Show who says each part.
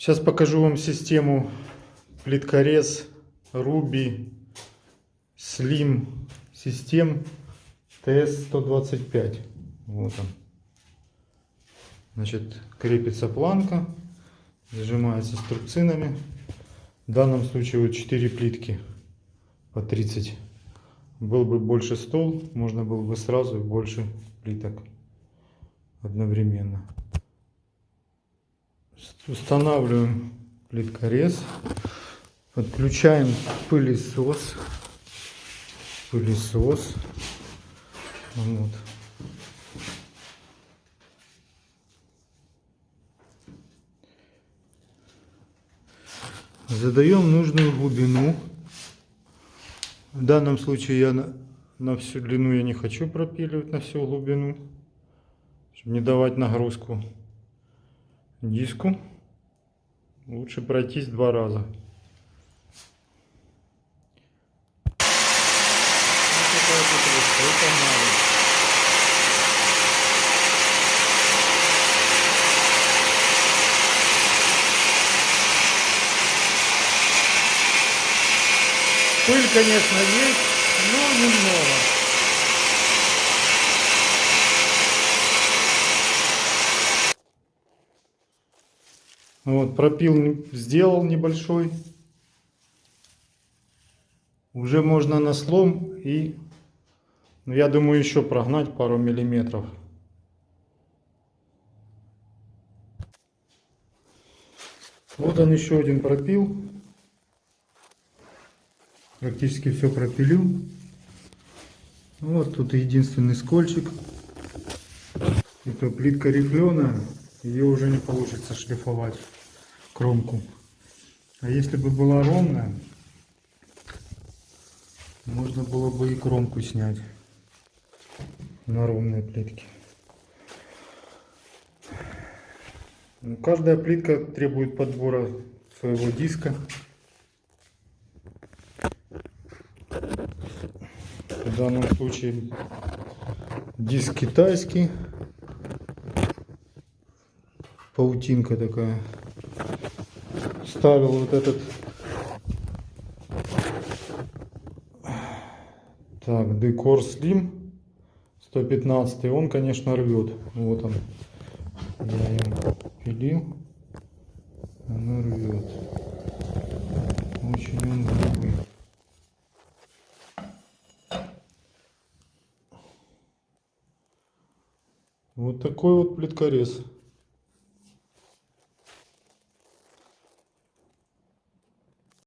Speaker 1: Сейчас покажу вам систему плиткорез Ruby Slim систем TS125. Вот он. Значит, крепится планка, зажимается струбцинами. В данном случае вот 4 плитки по 30. Был бы больше стол, можно было бы сразу больше плиток одновременно. Устанавливаем плиткорез. Подключаем пылесос. Пылесос. Вот. Задаем нужную глубину. В данном случае я на, на всю длину я не хочу пропиливать на всю глубину, чтобы не давать нагрузку диску. Лучше пройтись два раза. Пыль, конечно, есть, но немного. Вот, пропил сделал небольшой. Уже можно на слом и, ну, я думаю, еще прогнать пару миллиметров. Вот он еще один пропил. Практически все пропилил. Вот тут единственный скольчик. Это плитка рифленая. Ее уже не получится шлифовать кромку. А если бы была ровная, можно было бы и кромку снять на ровной плитке. Ну, Каждая плитка требует подбора своего диска. В данном случае диск китайский. Паутинка такая. Ставил вот этот Так, Декор Slim 115. Он, конечно, рвет. Вот он. Я им пилил. Она рвет. Очень он грубый. Вот такой вот плиткорез.